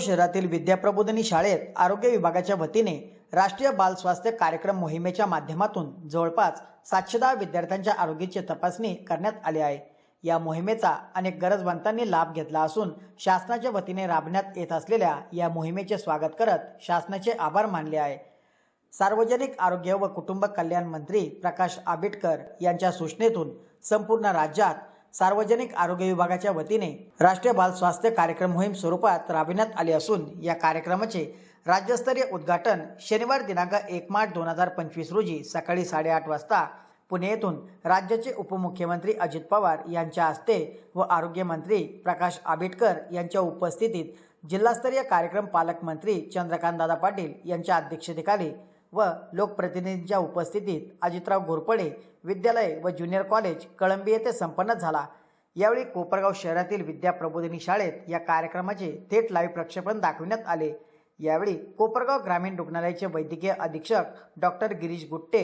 शहरातील विद्याप्रबोधनी शाळेत आरोग्य विभागाच्या वतीने राष्ट्रीय बाल स्वास्थ्य कार्यक्रम मोहिमेच्या माध्यमातून जवळपास सातशे दहा विद्यार्थ्यांच्या आरोग्याची तपासणी करण्यात आली आहे. या मोहिमेचा अनेक गरजवंतांनी लाभ घेतला असून शासनाच्या वतीने राबण्यात येत असलेल्या या मोहिमेचे स्वागत करत शासनाचे आभार मानले आहे. सार्वजनिक आरोग्य व कुटुंब कल्याण मंत्री प्रकाश आंबेडकर यांच्या सूचनेतून संपूर्ण राज्यात सार्वजनिक आरोग्य विभागाच्या वतीने राष्ट्रीय बाल स्वास्थ्य कार्यक्रम मोहीम स्वरूपात राबविण्यात आली असून या कार्यक्रमाचे राज्यस्तरीय उद्घाटन शनिवार दिनांक एक मार्च दोन हजार पंचवीस रोजी सकाळी साडेआठ वाजता पुणे येथून राज्याचे उपमुख्यमंत्री अजित पवार यांच्या हस्ते व आरोग्यमंत्री प्रकाश आंबेडकर यांच्या उपस्थितीत जिल्हास्तरीय कार्यक्रम पालकमंत्री चंद्रकांतदादा पाटील यांच्या अध्यक्षतेखाली व लोकप्रतिनिधींच्या उपस्थितीत अजितराव घोरपडे विद्यालय व ज्युनियर कॉलेज कळंबी येथे संपन्न झाला. यावेळी कोपरगाव शहरातील विद्या प्रबोधिनी शाळेत या कार्यक्रमाचे थेट लाईव्ह प्रक्षेपण दाखविण्यात आले. यावेळी कोपरगाव ग्रामीण रुग्णालयाचे वैद्यकीय अधीक्षक doctor Girish Gutte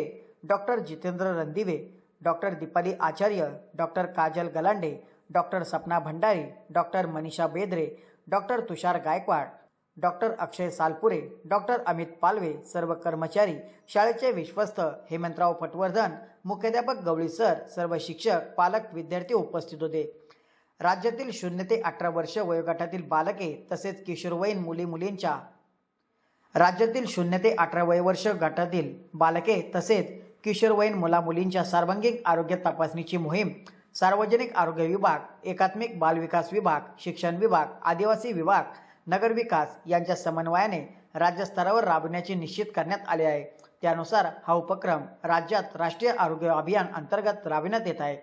doctor Jitendra Randive doctor Deepali Acharya doctor Kajal Galande doctor Sapna Bhandari doctor Manisha Bedre doctor Tushar Gaikwad doctor Akshay Salpure doctor Amit Palve सर्व कर्मचारी शाळेचे विश्वस्त हेमंतराव पटवर्धन मुख्याध्यापक गवळी सर सर्व शिक्षक पालक विद्यार्थी उपस्थित होते. राज्यातील शून्य ते अठरा वर्ष वयोगटातील बालके तसेच किशोरवयीन मुली मुलींच्या राज्यातील शून्य ते अठरा वयवर्ष गटातील बालके तसेच किशोरवयीन मुलामुलींच्या सर्वांगीण आरोग्य तपासणीची मोहीम सार्वजनिक आरोग्य विभाग एकात्मिक बालविकास विभाग शिक्षण विभाग आदिवासी विभाग नगरविकास यांच्या समन्वयाने राज्यस्तरावर राबवण्याचे निश्चित करण्यात आले आहे. त्यानुसार हा उपक्रम राज्यात राष्ट्रीय आरोग्य अभियान अंतर्गत राबविण्यात येत आहे.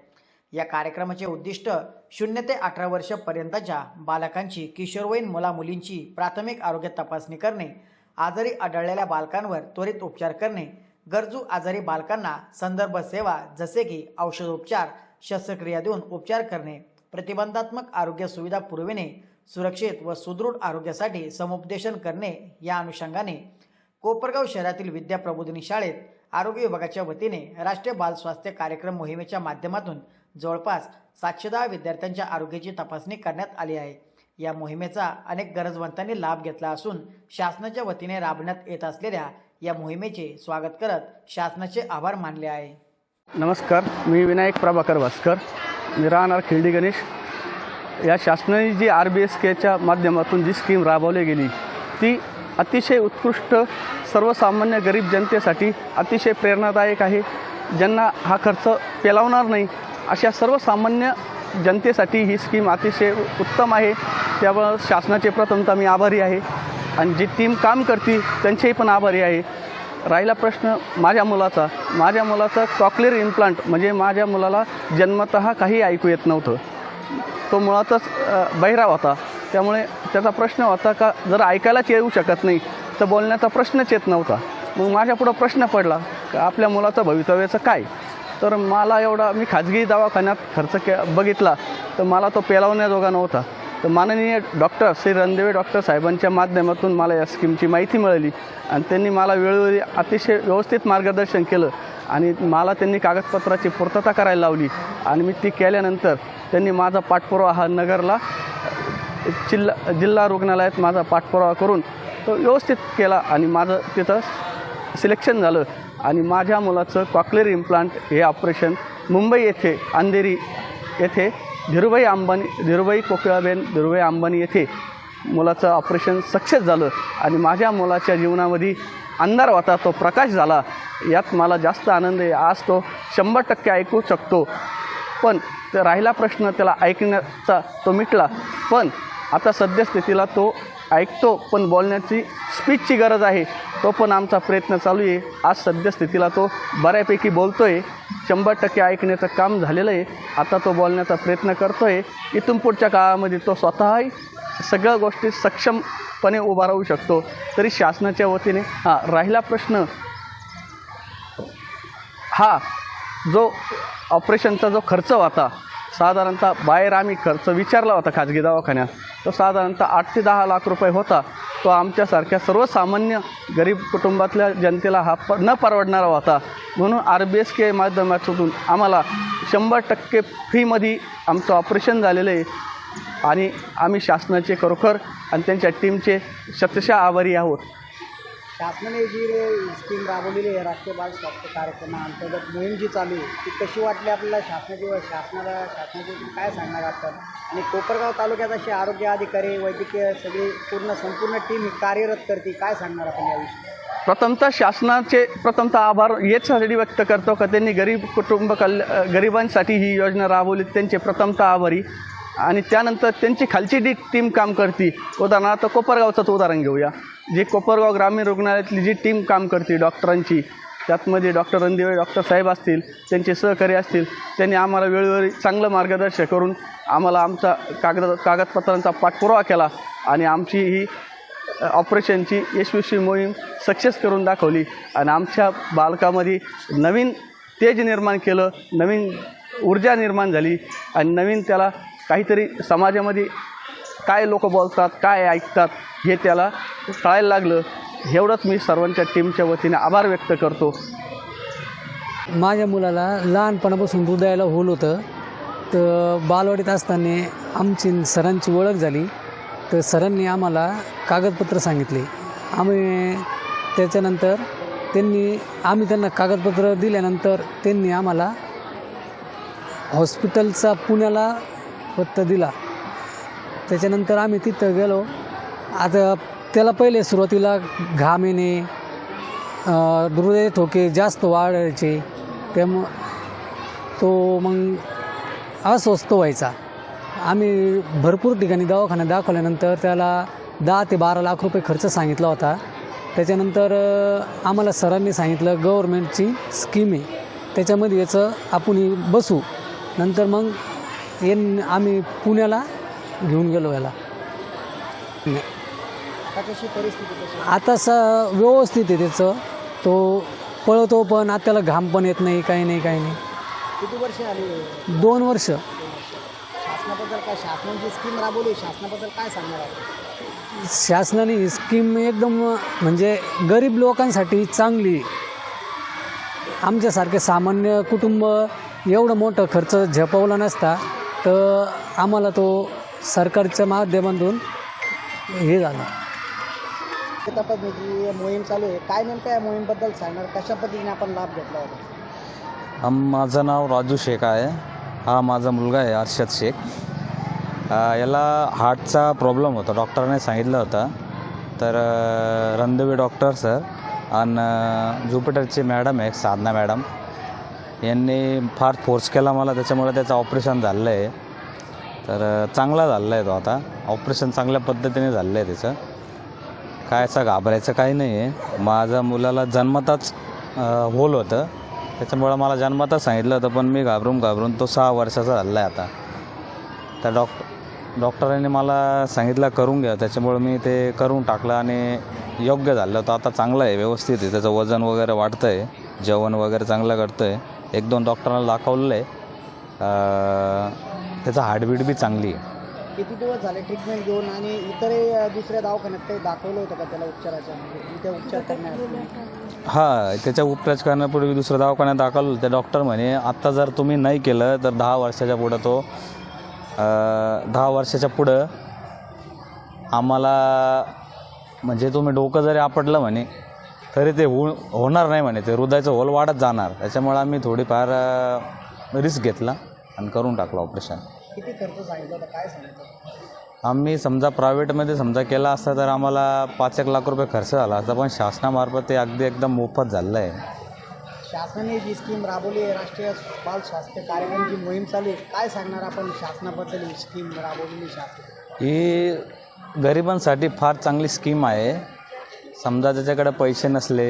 या कार्यक्रमाचे उद्दिष्ट शून्य ते अठरा वर्षपर्यंतच्या बालकांची किशोरवयीन मुलामुलींची प्राथमिक आरोग्य तपासणी करणे आजारी आढळलेल्या बालकांवर त्वरित उपचार करणे गरजू आजारी बालकांना संदर्भ सेवा जसे की औषधोपचार शस्त्रक्रिया देऊन उपचार करणे प्रतिबंधात्मक आरोग्य सुविधा पुरविणे सुरक्षित व सुदृढ आरोग्यासाठी समुपदेशन करणे या अनुषंगाने कोपरगाव शहरातील विद्या प्रबोधिनी शाळेत आरोग्य विभागाच्या वतीने राष्ट्रीय बाल स्वास्थ्य कार्यक्रम मोहिमेच्या माध्यमातून जवळपास सातशे दहा विद्यार्थ्यांच्या आरोग्याची तपासणी करण्यात आली आहे. या मोहिमेचा अनेक गरजवंतांनी लाभ घेतला असून शासनाच्या वतीने राबण्यात येत असलेल्या या मोहिमेचे स्वागत करत शासनाचे आभार मानले आहे. नमस्कार मी विनायक प्रभाकर भास्कर. मी राहणार खिल्डी गणेश. या शासनाने जी आर बी एस केच्या माध्यमातून जी स्कीम राबवली गेली ती अतिशय उत्कृष्ट सर्वसामान्य गरीब जनतेसाठी अतिशय प्रेरणादायक आहे. ज्यांना हा खर्च पेलावणार नाही अशा सर्वसामान्य जनतेसाठी ही स्कीम अतिशय उत्तम आहे. त्यामुळं शासनाचे प्रथमतः मी आभारी आहे. आणि जी टीम काम करते त्यांचेही पण आभारी आहे. राहिला प्रश्न माझ्या मुलाचा. माझ्या मुलाचा कॉकलेर इम्प्लांट म्हणजे माझ्या मुलाला जन्मत काही ऐकू येत नव्हतं. तो मुळातच बहिराव बहिरा होता. त्यामुळे त्याचा प्रश्न होता का जर ऐकायलाच येऊ शकत नाही तर बोलण्याचा प्रश्नच येत नव्हता. मग माझ्यापुढं प्रश्न पडला का आपल्या मुलाचं भवितव्याचं काय? तर मला एवढा मी खाजगी दवाखान्यात खर्च के बघितला तर मला तो पेलावण्याजोगा नव्हता तर माननीय डॉक्टर श्री रणदेवे डॉक्टर साहेबांच्या माध्यमातून मला या स्कीमची माहिती मिळाली आणि त्यांनी मला वेळोवेळी अतिशय व्यवस्थित मार्गदर्शन केलं आणि मला त्यांनी कागदपत्राची पूर्तता करायला लावली. आणि मी ती केल्यानंतर त्यांनी माझा पाठपुरावा हा नगरला जिल्हा जिल्हा रुग्णालयात माझा पाठपुरावा करून तो व्यवस्थित केला आणि माझं तिथं सिलेक्शन झालं. आणि माझ्या मुलाचं कॉकलेर इम्प्लांट हे ऑपरेशन मुंबई येथे अंधेरी येथे धीरुभाई अंबानी धीरुभाई कोकिळाबेन धीरुभाई अंबानी येथे मुलाचं ऑपरेशन सक्सेस झालं आणि माझ्या मुलाच्या जीवनामध्ये अंधार होता तो प्रकाश झाला. यात मला जास्त आनंद आहे. आज तो शंभर टक्के ऐकू शकतो. पण ते राहिला प्रश्न त्याला ऐकण्याचा तो मिटला. पण आता सद्यस्थितीला तो ऐकतो पण बोलण्याची स्पीचची गरज आहे. तो पण आमचा प्रयत्न चालू आहे. आज सद्यस्थितीला तो बऱ्यापैकी बोलतो आहे शंभर टक्के ऐकण्याचं काम झालेलं आहे. आता तो बोलण्याचा प्रयत्न करतो आहे इथून पुढच्या काळामध्ये तो स्वतःही सगळ्या गोष्टी सक्षमपणे उभा राहू शकतो. तरी शासनाच्या वतीने हा राहिला प्रश्न. हा जो ऑपरेशनचा जो खर्च होता साधारणतः बाहेर आम्ही खर्च विचारला होता खाजगी दवाखान्यात. तो साधारणतः आठ ते दहा लाख रुपये होता. तो आमच्यासारख्या सर्वसामान्य गरीब कुटुंबातल्या जनतेला हा प न परवडणारा होता. म्हणून आर बी एस के माध्यमातून आम्हाला शंभर टक्के फीमध्ये आमचं ऑपरेशन झालेलं आहे. आणि आम्ही शासनाचे खरोखर आणि त्यांच्या टीमचे शतशा आभारी आहोत. शासनाने जी स्कीम राबवलेली आहे राष्ट्रीय बाल स्वास्थ्य कार्यक्रमाअंतर्गत मोहीम जी चालू आहे ती कशी वाटली आपल्याला शासनाची व शासनाला शासनाची काय सांगणार आपण आणि कोपरगाव तालुक्यात असे आरोग्य अधिकारी वैद्यकीय सगळी पूर्ण संपूर्ण टीम कार्यरत करते काय सांगणार आपण याविषयी? प्रथमतः शासनाचे प्रथमतः आभार याच्यासाठी व्यक्त करतो का त्यांनी गरीब कुटुंब कल्या गरिबांसाठी ही योजना राबवली त्यांचे प्रथमतः आभारी. आणि त्यानंतर त्यांची खालची डी टीम काम करते. उदाहरणार्थ कोपरगावचंच उदाहरण घेऊया. जे कोपरगाव ग्रामीण रुग्णालयातली जी टीम काम करते डॉक्टरांची त्यातमध्ये डॉक्टर रणदिवे डॉक्टर साहेब असतील त्यांचे सहकारी असतील त्यांनी आम्हाला वेळोवेळी चांगलं मार्गदर्शन करून आम्हाला आमचा कागद कागदपत्रांचा पाठपुरावा केला आणि आमची ही ऑपरेशनची यशस्वी मोहीम सक्सेस करून दाखवली आणि आमच्या बालकामध्ये नवीन तेज निर्माण केलं नवीन ऊर्जा निर्माण झाली आणि नवीन त्याला काहीतरी समाजामध्ये काय लोक बोलतात काय ऐकतात हे त्याला कळायला लागलं. एवढंच मी सर्वांच्या टीमच्या वतीने आभार व्यक्त करतो. माझ्या मुलाला लहानपणापासून हृदयाला होल होतं. तर बालवाडीत असताना आमची सरांची ओळख झाली. तर सरांनी आम्हाला कागदपत्र सांगितले. आम्ही त्याच्यानंतर त्यांनी आम्ही त्यांना कागदपत्र दिल्यानंतर त्यांनी आम्हाला हॉस्पिटलचा पुण्याला पत्ता दिला. त्याच्यानंतर आम्ही तिथं गेलो. आता त्याला पहिले सुरुवातीला घाम येणे दुर्दय हृदय ठोके जास्त वाढायचे. त्यामुळं तो मग अस्वस्थ व्हायचा. आम्ही भरपूर ठिकाणी दवाखान्यात दाखवल्यानंतर त्याला दहा ते बारा लाख रुपये खर्च सांगितला होता. त्याच्यानंतर आम्हाला सरांनी सांगितलं गव्हर्मेंटची स्कीम आहे. त्याच्यामध्ये याचं आपण बसू. नंतर मग ये आम्ही पुण्याला घेऊन गेलो याला. आता स व्यवस्थित आहे त्याचं. तो पळतो पण आता त्याला घाम पण येत नाही काही नाही काही नाही. किती वर्ष आली? दोन वर्ष. शासनाबद्दल काय शासनाची स्कीम राबवली? शासनाबद्दल काय सांगणार शासनाने ही स्कीम एकदम म्हणजे गरीब लोकांसाठी चांगली. आमच्यासारखे सामान्य कुटुंब एवढं मोठं खर्च झेपवला नसता तर आम्हाला तो सरकारच्या माध्यमातून हे झालं. मोहीम चालू आहे. काय नेमकं या मोहीमबद्दल सांगणार? कशा पद्धतीने आपण लाभ घेतला होता? आम माझं नाव राजू शेख आहे. हा माझा मुलगा आहे अर्षद शेख. अ, याला हार्टचा प्रॉब्लेम होता. डॉक्टरने सांगितलं होतं. तर अ, रणदेवी डॉक्टर सर आणि ज्युपिटरचे मॅडम आहे साधना मॅडम. यांनी फार फोर्स केला मला. त्याच्यामुळे त्याचं ऑपरेशन झालं आहे. तर चांगला झालेला आहे तो आता. ऑपरेशन चांगल्या पद्धतीने झालं आहे त्याचं. काय असं घाबरायचं काही नाही आहे. माझ्या मुलाला जन्मताच होल होतं. त्याच्यामुळं मला जन्मताच सांगितलं होतं पण मी घाबरून घाबरून तो सहा वर्षाचा झाला आहे आता. तर डॉक्टर डॉक्टरांनी मला सांगितलं करून घ्या. त्याच्यामुळं मी ते करून टाकलं आणि योग्य झालं. होतं आता चांगलं आहे व्यवस्थित आहे. त्याचं वजन वगैरे वाढतं आहे जेवण वगैरे चांगलं करतं आहे एक दोन डॉक्टरांना दाखवलेलं आहे. त्याचं हार्टबीट बी चांगली आहे. किती दिवस झाले ट्रीटमेंट घेऊन आणि इतरही अ, दुसऱ्या दवाखान्यात काही दाखवलं होतं का त्याला उपचाराच्या? म्हणजे इथे उपचार करण्यात हा त्याच्या उपचार करण्यापूर्वी दुसऱ्या दवाखान्यात दाखल ते डॉक्टर म्हणे आत्ता जर तुम्ही नाही केलं तर दहा वर्षाच्या पुढं तो अं, दहा वर्षाच्या पुढं आम्हाला म्हणजे तुम्ही डोकं जरी आपटलं म्हणे तरी ते हो होणार नाही म्हणे. ते हृदयाचं होल वाढत जाणार. त्याच्यामुळे आम्ही थोडीफार रिस्क घेतला आणि करून टाकलं ऑपरेशन किती खर्च सांगितलं होता? काय सांगितलं आम्ही समजा प्रायव्हेटमध्ये समजा केला असता तर आम्हाला पाच एक लाख रुपये खर्च झाला असता पण शासनामार्फत ते अगदी एकदम मोफत झालं आहे शासनाने जी स्कीम राबवली आहे राष्ट्रीय बाल स्वास्थ्य कार्यक्रम जी मोहीम चालू आहे काय सांगणार आपण शासनाबद्दल ही स्कीम राबवलेली शासन ही गरिबांसाठी फार चांगली स्कीम आहे. समजा त्याच्याकडे पैसे नसले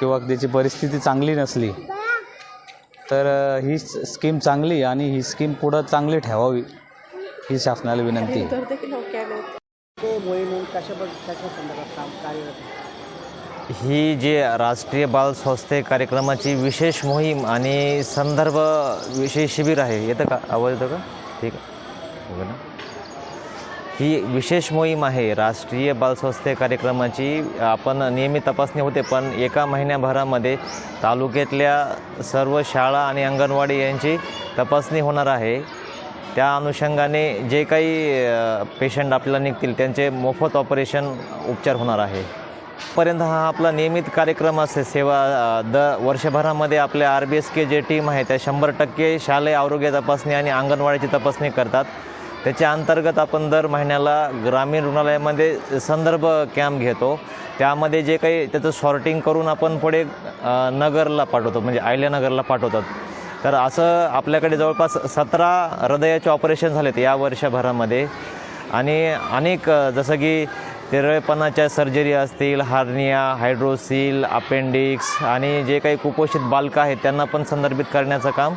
किंवा त्याची परिस्थिती चांगली नसली तर ही स्कीम चांगली आणि ही स्कीम पुढं चांगली ठेवावी ही शासनाला विनंती. आहे? ही जी राष्ट्रीय बाल स्वास्थ्य कार्यक्रमाची विशेष मोहीम आणि संदर्भ विशेष शिबिर आहे येतं का? आवाज येतो का? ठीक आहे. ना. ही विशेष मोहीम आहे. राष्ट्रीय बालस्वास्थ्य कार्यक्रमाची आपण नियमित तपासणी होते पण एका महिन्याभरामध्ये तालुक्यातल्या सर्व शाळा आणि अंगणवाडी यांची तपासणी होणार आहे. त्या अनुषंगाने जे काही पेशंट आपल्याला निघतील त्यांचे मोफत ऑपरेशन उपचार होणार आहे. पर्यंत हा आपला नियमित कार्यक्रम असते सेवा द वर्षभरामध्ये आपल्या आर बी एस के जे टीम आहे त्या शंभर टक्के शालेय आरोग्य तपासणी आणि अंगणवाडीची तपासणी करतात. त्याच्या अंतर्गत आपण दर महिन्याला ग्रामीण रुग्णालयामध्ये संदर्भ कॅम्प घेतो. त्यामध्ये जे काही त्याचं सॉर्टिंग करून आपण पुढे नगरला पाठवतो म्हणजे आयल्यानगरला पाठवतात. तर असं आपल्याकडे जवळपास सतरा हृदयाचे ऑपरेशन झालेत या वर्षभरामध्ये. आणि अनेक जसं की तिरळेपणाच्या सर्जरी असतील हार्निया हायड्रोसील अपेंडिक्स आणि जे काही कुपोषित बालकं आहेत त्यांना पण संदर्भित करण्याचं काम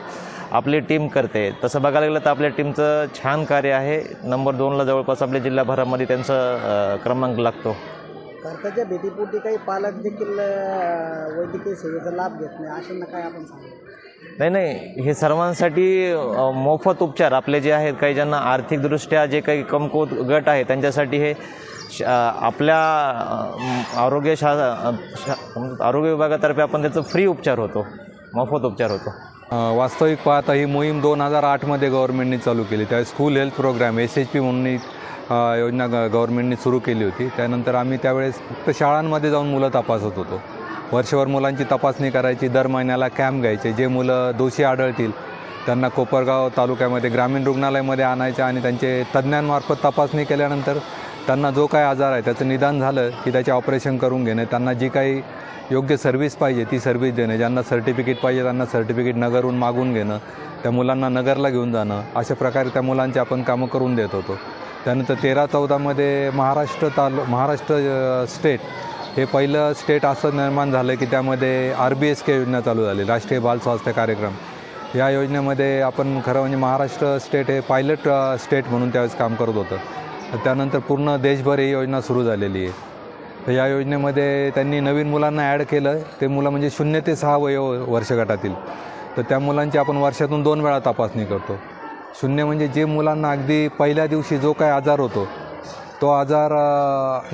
आपली टीम करते. तसं बघायला गेलं तर आपल्या टीमचं छान कार्य आहे. नंबर दोनला जवळपास आपल्या जिल्ह्याभरामध्ये त्यांचं क्रमांक लागतो. भारताच्या भीतीपोटी काही पालक देखील वैद्यकीय सेवेचा लाभ घेत नाही. अशांना काय आपण सांगू? नाही नाही. हे सर्वांसाठी मोफत उपचार आपले जे आहेत काही ज्यांना आर्थिकदृष्ट्या जे काही कमकुवत गट आहे त्यांच्यासाठी हे आपल्या आरोग्य शा आरोग्य विभागातर्फे आपण त्याचं फ्री उपचार होतो. मोफत उपचार होतो. वास्तविक पाहता ही मोहीम दोन हजार आठमध्ये गव्हर्नमेंटने चालू केली. त्या school health program S H P म्हणून योजना ग गव्हर्नमेंटने सुरू केली होती. त्यानंतर आम्ही त्यावेळेस फक्त शाळांमध्ये जाऊन मुलं तपासत होतो. वर्षभर मुलांची तपासणी करायची दर महिन्याला कॅम्प घ्यायचे. जे मुलं दोषी आढळतील त्यांना कोपरगाव तालुक्यामध्ये ग्रामीण रुग्णालयामध्ये आणायचे आणि त्यांचे तज्ज्ञांमार्फत तपासणी केल्यानंतर त्यांना जो काय आजार आहे त्याचं निदान झालं की त्याचे ऑपरेशन करून घेणे त्यांना जी काही योग्य सर्व्हिस पाहिजे ती सर्व्हिस देणे ज्यांना सर्टिफिकेट पाहिजे त्यांना सर्टिफिकेट नगरहून मागून घेणं त्या मुलांना नगरला घेऊन जाणं अशा प्रकारे त्या मुलांची आपण कामं करून देत होतो. त्यानंतर तेरा चौदामध्ये महाराष्ट्र तालु महाराष्ट्र स्टेट हे पहिलं स्टेट असं निर्माण झालं की त्यामध्ये आर बी एस के योजना चालू झाली राष्ट्रीय बाल स्वास्थ्य कार्यक्रम. या योजनेमध्ये आपण खरं म्हणजे महाराष्ट्र स्टेट हे पायलट स्टेट म्हणून त्यावेळेस काम करत होतं. त्यानंतर पूर्ण देशभर ही योजना सुरू झालेली आहे. तर या योजनेमध्ये त्यांनी नवीन मुलांना ॲड केलं. ते मुलं म्हणजे शून्य ते सहा वयो वर्षगटातील तर त्या मुलांची आपण वर्षातून दोन वेळा तपासणी करतो. शून्य म्हणजे जे मुलांना अगदी पहिल्या दिवशी जो काय आजार होतो तो आजार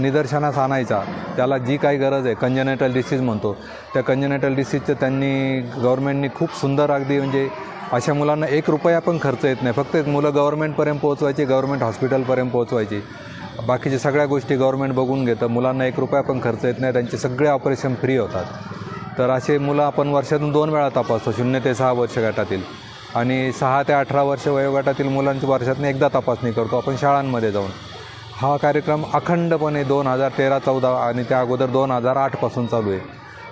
निदर्शनास आणायचा. त्याला जी काही गरज आहे कंजनेटल डिसीज म्हणतो. त्या कंजनेटल डिसीजचं त्यांनी गव्हर्मेंटनी खूप सुंदर अगदी म्हणजे अशा मुलांना एक रुपया पण खर्च येत नाही. फक्त मुलं गव्हर्नमेंटपर्यंत पोहोचवायची गव्हर्नमेंट हॉस्पिटलपर्यंत पोहोचवायची. बाकीच्या सगळ्या गोष्टी गव्हर्नमेंट बघून घेतं. मुलांना एक रुपया पण खर्च येत नाही. त्यांचे सगळे ऑपरेशन फ्री होतात. तर असे मुलं आपण वर्षातून दोन वेळा तपासतो. शून्य ते सहा वर्ष गटातील. आणि सहा ते अठरा वर्ष वयोगटातील मुलांची वर्षातून एकदा तपासणी करतो. आपण शाळांमध्ये जाऊन. हा कार्यक्रम अखंडपणे दोन हजार तेरा चौदा आणि त्या अगोदर दोन हजार आठपासून चालू आहे.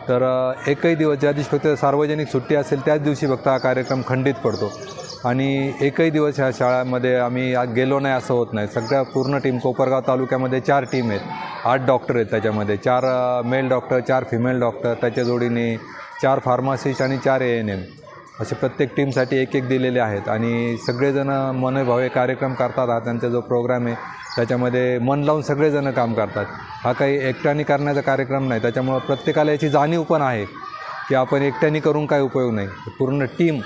तर एकही दिवस ज्या दिवशी फक्त सार्वजनिक सुट्टी असेल त्याच दिवशी फक्त हा कार्यक्रम खंडित पडतो. आणि एकही दिवस ह्या शाळांमध्ये आम्ही आज गेलो नाही असं होत नाही. सगळ्या पूर्ण टीम कोपरगाव तालुक्यामध्ये चार टीम आहेत. आठ डॉक्टर आहेत त्याच्यामध्ये. चार मेल डॉक्टर चार फिमेल डॉक्टर त्याच्या जोडीने चार फार्मासिस्ट आणि चार ए एन एम असे प्रत्येक टीमसाठी एक एक दिलेले आहेत. आणि सगळेजण मनोभावे कार्यक्रम करतात. हा त्यांचा जो प्रोग्राम आहे त्याच्यामध्ये मन लावून सगळेजण काम करतात. हा काही एकट्याने करण्याचा कार्यक्रम नाही. त्याच्यामुळं प्रत्येकाला याची जाणीव पण आहे की आपण एकट्याने करून काय उपयोग नाही. पूर्ण टीम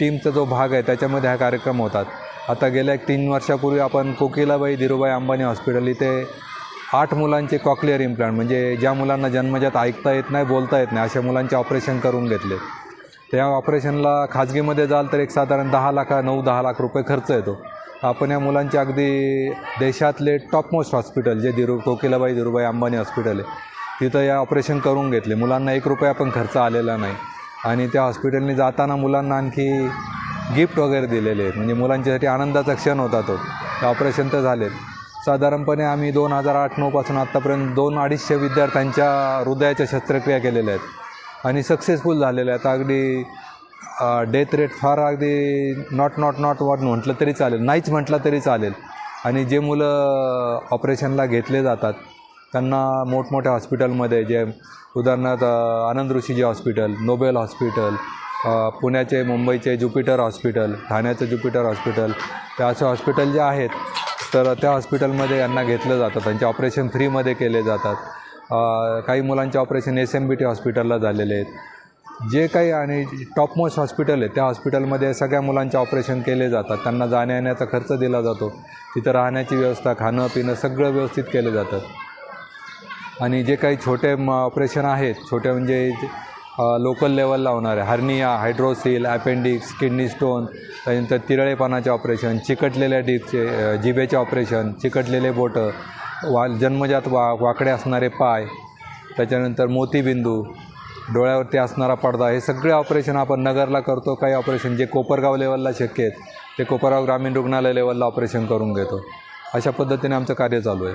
टीमचा जो भाग आहे त्याच्यामध्ये हा कार्यक्रम होतात. आता गेल्या एक तीन वर्षापूर्वी आपण कोकिलाबाई धीरूबाई अंबानी हॉस्पिटल इथे आठ मुलांचे कॉक्लिअर इम्प्लांट म्हणजे ज्या मुलांना जन्मजात ऐकता येत नाही बोलता येत नाही अशा मुलांचे ऑपरेशन करून घेतले. त्या ऑपरेशनला खाजगीमध्ये जाल तर एक साधारण दहा लाख नऊ दहा लाख रुपये खर्च येतो. आपण या मुलांचे अगदी देशातले टॉपमोस्ट हॉस्पिटल जे धीरू कोकिलाबाई धीरूबाई अंबानी हॉस्पिटल आहे तिथं या ऑपरेशन करून घेतले. मुलांना एक रुपया पण खर्च आलेला नाही. आणि त्या हॉस्पिटलने जाताना मुलांना आणखी गिफ्ट वगैरे दिलेले आहेत. म्हणजे मुलांच्यासाठी आनंदाचा क्षण होता तो. ऑपरेशन तर झालेत. साधारणपणे आम्ही दोन हजार आठ नऊपासून आत्तापर्यंत दोन अडीचशे विद्यार्थ्यांच्या हृदयाच्या शस्त्रक्रिया केलेल्या आहेत. आणि सक्सेसफुल झालेल्या आहेत. अगदी डेथ रेट फार अगदी नॉट नॉट नॉट वॉट म्हटलं तरी चालेल. नाहीच म्हटलं तरी चालेल. आणि जे मुलं ऑपरेशनला घेतले जातात त्यांना मोठमोठ्या हॉस्पिटलमध्ये जे उदाहरणार्थ Anand Rishiji hospital Noble hospital पुण्याचे मुंबईचे ज्युपिटर हॉस्पिटल ठाण्याचं ज्युपिटर हॉस्पिटल त्या असे हॉस्पिटल जे आहेत तर त्या हॉस्पिटलमध्ये यांना घेतलं जातं. त्यांचे ऑपरेशन फ्रीमध्ये केले जातात. काही मुलांचे operation S M B T हॉस्पिटलला झालेले आहेत. जे काही आणि टॉपमोस्ट हॉस्पिटल आहे त्या हॉस्पिटलमध्ये सगळ्या मुलांचे ऑपरेशन केले जातात. त्यांना जाण्या येण्याचा खर्च दिला जातो. तिथं राहण्याची व्यवस्था खाणं पिणं सगळं व्यवस्थित केलं जातं आणि जे काही छोटे म ऑपरेशन आहेत छोटे म्हणजे लोकल लेवलला होणारे hernia hydrocele appendix kidney stone त्यानंतर तिरळेपणाचे ऑपरेशन चिकटलेल्या डीपचे जिभेचे ऑपरेशन चिकटलेले बोटं वा जन्मजात वा वाकडे असणारे पाय त्याच्यानंतर मोतीबिंदू डोळ्यावरती असणारा पडदा हे सगळे ऑपरेशन आपण नगरला करतो. काही ऑपरेशन जे कोपरगाव लेवलला शक्य आहेत ते कोपरगाव ग्रामीण रुग्णालय लेवलला ऑपरेशन करून घेतो. अशा पद्धतीने आमचं कार्य चालू आहे.